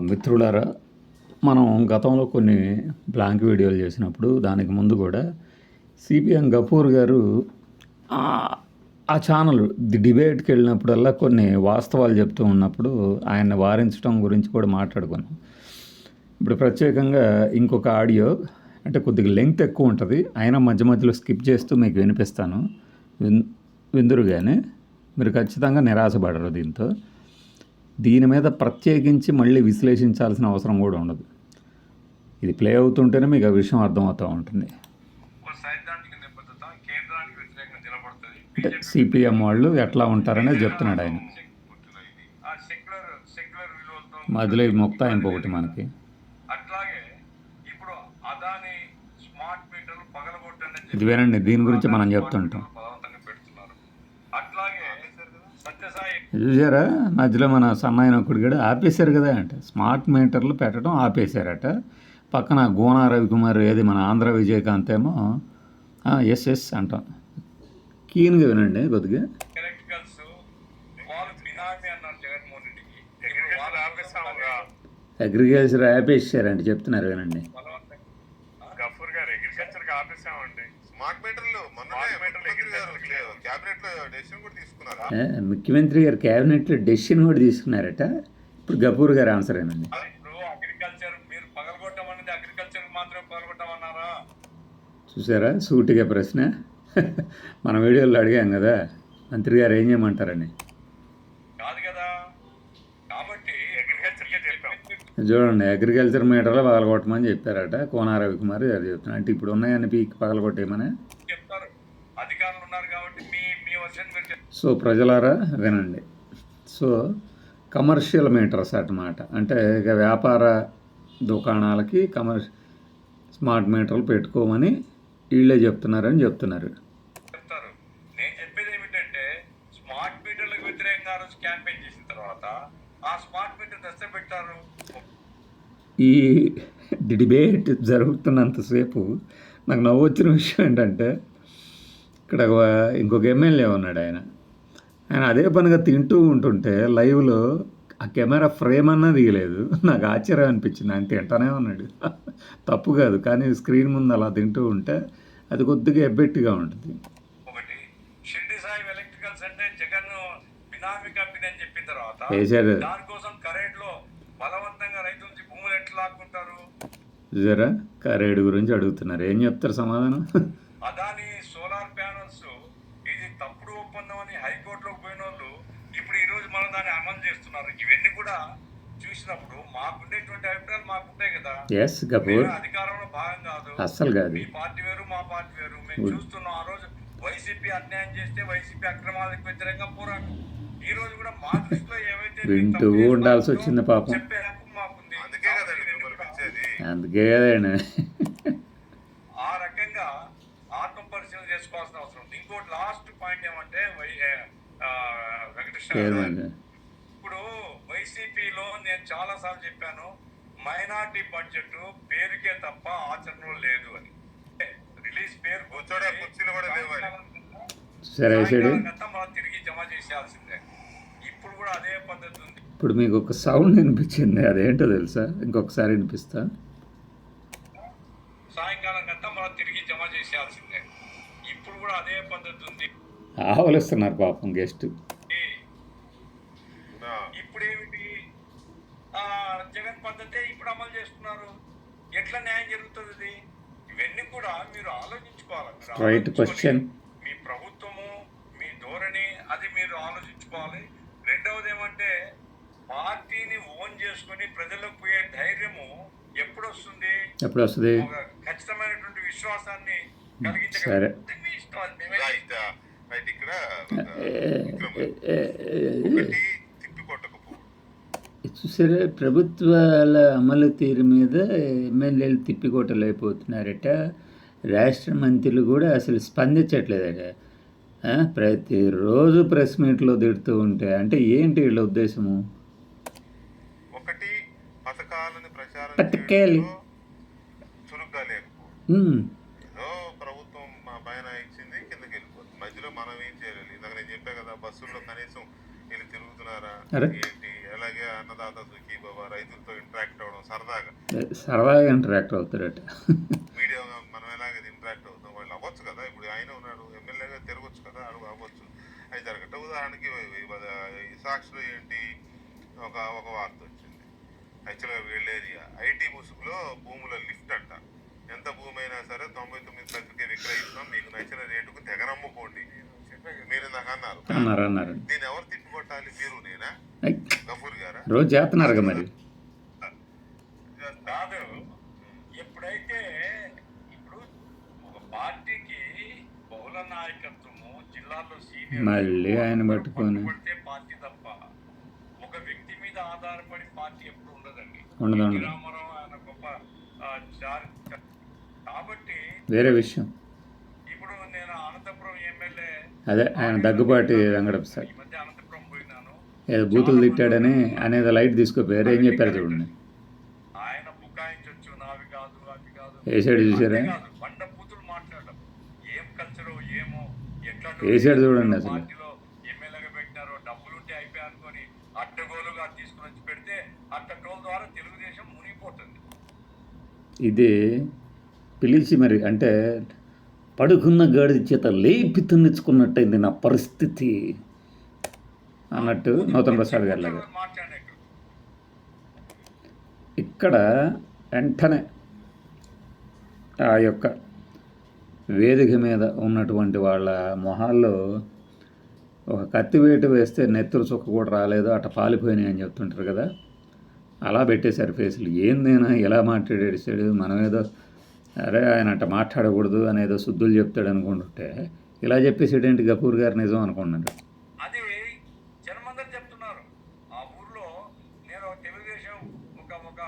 మిత్రులారా మనం గతంలో కొన్ని బ్లాంక్ వీడియోలు చేసినప్పుడు దానికి ముందు కూడా సిపిఎం గఫూర్ గారు ఆ, ఆ ఛానల్ ది డిబేట్కి వెళ్ళినప్పుడల్లా కొన్ని వాస్తవాలు చెప్తూ ఉన్నప్పుడు ఆయన్ని వారించడం గురించి కూడా మాట్లాడుకున్నాం. ఇప్పుడు ప్రత్యేకంగా ఇంకొక ఆడియో అంటే కొద్దిగా లెంగ్త్ ఎక్కువ ఉంటుంది. అయినా మధ్య మధ్యలో స్కిప్ చేస్తూ మీకు వినిపిస్తాను. విన్ విందురుగానే మీరు ఖచ్చితంగా నిరాశపడరు దీంతో. దీని మీద ప్రత్యేకించి మళ్ళీ విశ్లేషించాల్సిన అవసరం కూడా ఉండదు. ఇది ప్లే అవుతుంటేనే మీకు ఆ విషయం అర్థమవుతూ ఉంటుంది. అంటే సిపిఎం వాళ్ళు ఎట్లా ఉంటారనే చెప్తున్నాడు ఆయన. మధ్యలో ముక్తాయింపు ఒకటి మనకి. ఇది వినండి దీని గురించి మనం చెప్తుంటాం. చూసారా మధ్యలో మన సన్నాయన ఒకటి కూడా ఆపేశారు కదా అంటే స్మార్ట్ మీటర్లు పెట్టడం ఆపేశారట పక్కన గోనా రవికుమార్ ఏది మన ఆంధ్ర విజయకాంత్ ఏమో ఎస్ ఎస్ అంటాం కీన్గా వినండి కొద్దిగా అగ్రికల్చర్ ఆపేసారంటే చెప్తున్నారు వినండి గఫూర్ గారు అగ్రికల్చర్ ఆపేసామండి స్మార్ట్ మీటర్లు ముఖ్యమంత్రి గారు క్యాబినెట్లో డెసిషన్ కూడా తీసుకున్నారట. ఇప్పుడు గపూర్ గారు ఆన్సర్ ఏనండి అది ఇప్పుడు అగ్రికల్చర్ మీరు పగలగొట్టమన్నది అగ్రికల్చర్ మాత్రమే పగలగొట్టమన్నారా? చూసారా? సూటిగా ప్రశ్న. మన వీడియోలో అడిగాం కదా. మంత్రి గారు ఏం చేయమంటారని కాదు కదా కాబట్టి అగ్రికల్చర్ కే చెప్పాం చూడండి అగ్రికల్చర్ మీటర్లో పగలగొట్టమని చెప్పారట. కోనా రవికుమార్ గారు చెప్తున్నారు. అంటే ఇప్పుడు ఉన్నాయని పీక్ పగలగొట్టేయమని? సో ప్రజలారా వినండి. సో కమర్షియల్ మీటర్స్ అన్నమాట. అంటే ఇక వ్యాపార దుకాణాలకి కమర్ష్ స్మార్ట్ మీటర్లు పెట్టుకోమని వీళ్ళే చెప్తున్నారని చెప్తున్నారు చెప్తారు నేను చెప్పేది ఏమిటంటే స్మార్ట్ మీటర్లకు వ్యతిరేకంగా ఆ రోజు క్యాంపెయిన్ చేసిన తర్వాత ఆ స్మార్ట్ మీటర్ దశ పెట్టారు. ఈ డిబేట్ జరుగుతున్నంతసేపు నాకు నవ్వు వచ్చిన విషయం ఏంటంటే ఇక్కడ ఇంకొక ఎమ్మెల్యే ఉన్నాడు ఆయన. ఆయన అదే పనిగా తింటూ ఉంటుంటే లైవ్లో ఆ కెమెరా ఫ్రేమ్ అన్నా దిగలేదు నాకు ఆశ్చర్యం అనిపించింది. ఆయన తింటానే ఉన్నాడు. తప్పు కాదు. కానీ స్క్రీన్ ముందు అలా తింటూ ఉంటే అది కొద్దిగా ఎబ్బెట్టిగా ఉంటుంది ఒకటి షిర్డి సాయి ఎలక్ట్రికల్స్ అంటే జగన్ బినామీ కంపెనీ అని చెప్పిన తర్వాత దానికోసం బలవంతంగా రైతుల నుంచి భూములు ఎట్లా లాక్కుంటారు? చూసారా? కరేడు గురించి అడుగుతున్నారు. ఏం చెప్తారు సమాధానం? అదాని సోలార్ ప్యానల్స్ ఇది తప్పుడు ఒప్పందం అని హైకోర్టులోకి పోయిన వాళ్ళు ఇప్పుడు ఈ రోజు మనం దాన్ని అమలు చేస్తున్నారు. ఇవన్నీ కూడా చూసినప్పుడు మాకుండేటువంటి అభిప్రాయాలు మాకుంటాయి కదా. ఎస్ కపూర్ అధికారంలో భాగం కాదు. అస్సలు కాదు. మీ పార్టీ వేరు మా పార్టీ వేరు. మేము చూస్తున్నాం ఆ రోజు వైసీపీ అన్యాయం చేస్తే వైసీపీ అక్రమాలకు వ్యతిరేకంగా పోరాటం. వింటూ ఉండాల్సి వచ్చింది పాపం. అందుకే కదండి ఆ రకంగా ఆత్మ పరిశీలన చేసుకోవాల్సిన అవసరం ఉంది. ఇంకోటి లాస్ట్ పాయింట్ ఏమంటే వెంకటేశ్వర ఇప్పుడు వైసీపీలో నేను చాలా సార్లు చెప్పాను మైనార్టీ బడ్జెట్ పేరుకే తప్ప ఆచరణలో లేదు అని. రిలీజ్ పేరు కూర్చోడే కుర్చీలు కూడా లేవు. సరే తిరిగి జమ చేసేయాల్సిందే. ఇప్పుడు కూడా అదే పద్ధతి ఉంది. ఇప్పుడు మీకు ఒక సౌండ్ వినిపించింది అదేంటో తెలుసా? ఇంకొకసారి వినిపిస్తా. సాయంకాలం కంతా మనం తిరిగి జమ చేసేయాల్సిందే. ఇప్పుడు కూడా అదే పద్ధతి ఉంది. ఆవలిస్తున్నారు పాపం గెస్ట్ జగన్ పద్ధతే ఇప్పుడు అమలు చేస్తున్నారు. ఎట్లా న్యాయం జరుగుతుంది ఇవన్నీ కూడా మీరు ఆలోచించుకోవాలి. రైట్ క్వశ్చన్ మీ ప్రభుత్వము మీ ధోరణి అది మీరు ఆలోచించుకోవాలి రెండవది ఏమంటే పార్టీని ఓన్ చేసుకొని ప్రజలకు పోయే ధైర్యము ఎప్పుడు వస్తుంది ఎప్పుడు వస్తుంది ఖచ్చితమైనటువంటి విశ్వాసాన్ని సరే. చూసారా ప్రభుత్వాల అమలు తీరు మీద ఎమ్మెల్యేలు తిప్పికొట్టలేకపోతున్నారట. రాష్ట్ర మంత్రులు కూడా అసలు స్పందించట్లేదట. ప్రతిరోజు ప్రెస్ మీట్లో తిడుతూ ఉంటే అంటే ఏంటి వీళ్ళ ఉద్దేశము? పథకాలను ప్రచారం. చేయడంలో చురుగ్గా లేకపోవడం. ఏదో ప్రభుత్వం మా పైన ఇచ్చింది కిందకి వెళ్ళిపోతుంది. మధ్యలో మనం ఏం చేయలేదు ఇందాక నేను చెప్పా కదా బస్సుల్లో కనీసం వీళ్ళు తిరుగుతున్నారా. ఏంటి? అలాగే అన్నదాత సుఖీ బాబా రైతులతో ఇంటరాక్ట్ అవ్వడం సరదాగా. సరదాగా ఇంటరాక్ట్ అవుతారట. మీడియా మనం ఎలాగ ఇంటరాక్ట్ అవుతాం వాళ్ళు అవ్వచ్చు కదా. ఇప్పుడు ఆయన ఉన్నాడు ఎమ్మెల్యేగా తిరగచ్చు కదా అడుగు అవ్వచ్చు. అది జరగట ఉదాహరణకి సాక్షిలో ఏంటి? ఒక ఒక వార్త వచ్చింది. యాక్చువల్గా వీళ్ళ ఏరియా ఐటీ ముసుగులో భూముల లిఫ్ట్ అంట. ఎంత భూమి అయినా సరే తొంభై తొమ్మిది లక్షలకి విక్రయిస్తాం మీకు నచ్చిన రేటుకు తెగనమ్ముకోండి మీరు నాకు అన్నారు. అన్నారు అన్నారు. దీన్ని ఎవరు తిప్పికొట్టాలి? మీరు నేనా? గఫూర్ గారా? రోజు చేస్తున్నారుగా మరి? కాదు. ఎప్పుడైతే ఇప్పుడు ఒక పార్టీకి బహుళ నాయకత్వము జిల్లాలో సీనియర్ మళ్ళీ ఆయన పట్టుకొని. పార్టీ తప్ప ఆధారపడి పార్టీ ఎప్పుడు ఉండదండి. రామారావు ఆయన గొప్ప కాబట్టి వేరే విషయం. ఇప్పుడు నేను అనంతపురం ఎమ్మెల్యే అదే ఆయన దగ్గుబాటి మధ్య అనంతపురం పోయినాను. ఏదో బూతులు తిట్టాడని అనేది లైట్ తీసుకోపోయారు ఏం చెప్పారు చూడండి. ఆయన బుకాయించొచ్చు నావి కాదు అవి కాదు. ఏ సైడ్ చూసారా? బూతులు మాట్లాడడం. ఏం కల్చరో ఏమో ఎట్లా ఏ సైడ్ చూడండి అసలు. ద్వారా తెలుగుదేశం మునిగిపోతుంది. ఇది పిలిచి మరి అంటే పడుకున్న గాడిద చేత లేపి తిన్నించుకున్నట్టయింది నా పరిస్థితి అన్నట్టు నూతన్ ప్రసాద్ గారి లాగా ఇక్కడ వెంటనే ఆ యొక్క వేదిక మీద ఉన్నటువంటి వాళ్ళ మొహాల్లో ఒక కత్తివేటు వేస్తే నెత్తురు చుక్క కూడా రాలేదు అట పాలిపోయినాయి అని చెప్తుంటారు కదా. అలా పెట్టేశారు ఫేసులు. ఏందేనా ఇలా మాట్లాడేసాడు మనం ఏదో అరే ఆయన అట్ట మాట్లాడకూడదు అనేదో శుద్ధులు చెప్తాడు అనుకుంటుంటే ఇలా చెప్పేసాడేంటి గపూర్ గారు నిజం అనుకున్నాడు అది జనమందరూ చెప్తున్నారు. ఆ ఊర్లో నేను ఒక తెలుగుదేశం ఒక ఒక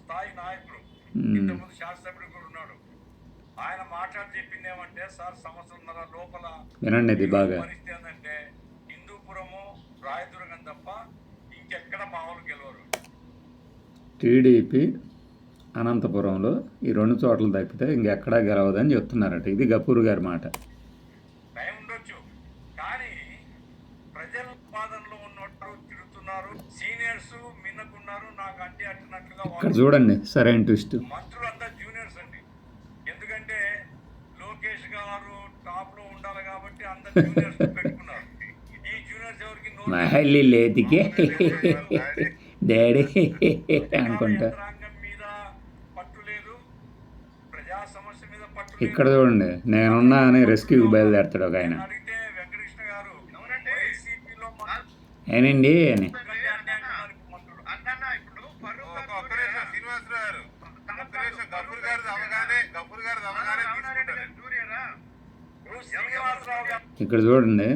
స్థాయి నాయకుడు. మ్మ్. ఇంతకుముందు శాసనసభ్యుడు కూడా ఉన్నాడు. ఆయన మాట్లాడి చెప్పింది ఏమంటే సార్ సంవత్సరంన్నర లోపల వినండి ఇది బాగా. పరిస్థితి ఏంటంటే హిందూపురము రాయదుర్గం తప్ప ఇంకెక్కడ మామూలు గెలవరు. టీడీపీ అనంతపురంలో ఈ రెండు చోట్ల తప్పితే ఇంకెక్కడా గెలవదని చెప్తున్నారట. ఇది గపూర్ గారి మాట. ఇక్కడ చూడండి సరైన ట్విస్ట్. అండి. ఎందుకంటే లోకేష్ గారు టాప్లో ఉండాలి కాబట్టి అందరు పెట్టుకున్నారు. ఈ జూనియర్స్ ఎవరికి లేతికే. డాడీ అనుకుంటా. యంత్రాంగం మీద పట్టు లేదు. ప్రజా సమస్య మీద పట్టు ఇక్కడ చూడండి నేనున్నా అని రెస్క్యూకి బయలుదేరతాడు ఒక ఆయన. ఏనండి అని ఇక్కడ చూడండి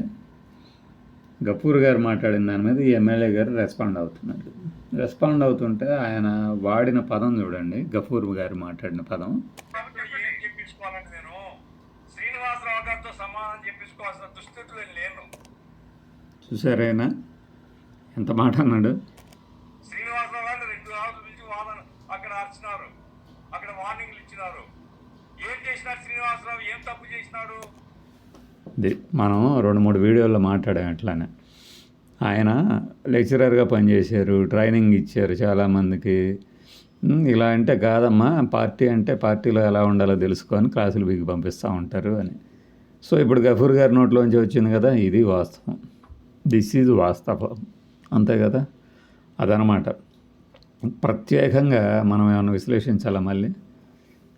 గపూర్ గారు మాట్లాడిన దాని మీద ఈ ఎమ్మెల్యే గారు రెస్పాండ్ అవుతున్నాడు రెస్పాండ్ అవుతుంటే ఆయన వాడిన పదం చూడండి. గఫూర్ గారు మాట్లాడిన పదం. శ్రీనివాసరావు గారితో సమాధానం చెప్పించుకోవాల్సిన దుస్థితిలో నేను లేను చూసారైనా ఎంత మాట అన్నాడు? శ్రీనివాసరావు గారిని రెండు రోజుల నుంచి వాదన అక్కడ అర్చినారు. అక్కడ వార్నింగ్లు ఇచ్చినారు. ఏం చేసినాడు శ్రీనివాసరావు? ఏం తప్పు చేసినాడు? మనం రెండు మూడు వీడియోల్లో మాట్లాడాం అట్లానే. ఆయన లెక్చరర్గా పనిచేశారు ట్రైనింగ్ ఇచ్చారు చాలామందికి. ఇలా అంటే కాదమ్మా పార్టీ అంటే పార్టీలో ఎలా ఉండాలో తెలుసుకొని క్లాసులు బిగి పంపిస్తూ ఉంటారు అని. సో ఇప్పుడు గఫూర్ గారి నోట్లోంచి వచ్చింది కదా ఇది వాస్తవం. దిస్ ఈజ్ వాస్తవం. అంతే కదా? అదనమాట. ప్రత్యేకంగా మనం ఏమైనా విశ్లేషించాలా మళ్ళీ?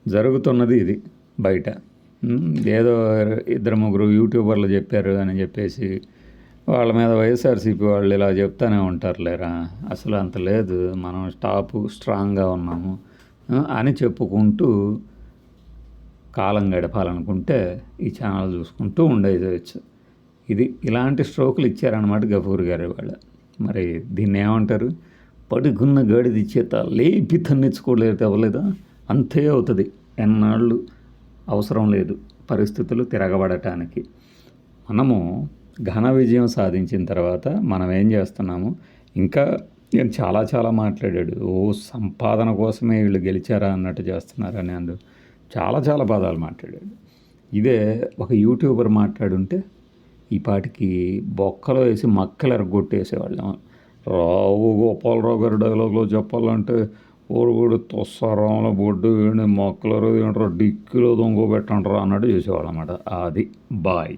జరుగుతున్నది ఇది బయట. ఏదో ఇద్దరు ముగ్గురు యూట్యూబర్లు చెప్పారు అని చెప్పేసి వాళ్ళ మీద వైఎస్ఆర్సీపీ వాళ్ళు ఇలా చెప్తానే ఉంటారు లేరా అసలు అంత లేదు. మనం స్టాప్ స్ట్రాంగ్గా ఉన్నాము అని చెప్పుకుంటూ కాలం గడపాలనుకుంటే ఈ ఛానల్ చూసుకుంటూ ఉండేయచ్చు. ఇది ఇలాంటి స్ట్రోకులు ఇచ్చారనమాట గఫూర్ గారు వాళ్ళు మరి దీన్ని ఏమంటారు? పడుకున్న గాడిది చేత లేపి తన్నించుకోలేదు అవ్వలేదా అంతే అవుతుంది. ఎన్నాళ్ళు అవసరం లేదు పరిస్థితులు తిరగబడటానికి. మనము ఘన విజయం సాధించిన తర్వాత మనం ఏం చేస్తున్నాము? ఇంకా నేను చాలా చాలా మాట్లాడాడు. ఓ సంపాదన కోసమే వీళ్ళు గెలిచారా అన్నట్టు చేస్తున్నారని అందు చాలా చాలా పదాలు మాట్లాడాడు. ఇదే ఒక యూట్యూబర్ మాట్లాడుంటే ఈ పాటికి బొక్కలో వేసి మక్కలు ఎరగొట్టేసేవాళ్ళం. రావు గోపాలరావు గారి డైలాగ్లో చెప్పాలంటే ఊరుగుడు తొస్సారాముల బొడ్డు మొక్కలు ఏంట్రా డిక్కిలో దొంగ పెట్టండ్రా అన్నట్టు చేసేవాళ్ళం అన్నమాట. అది బాయ్.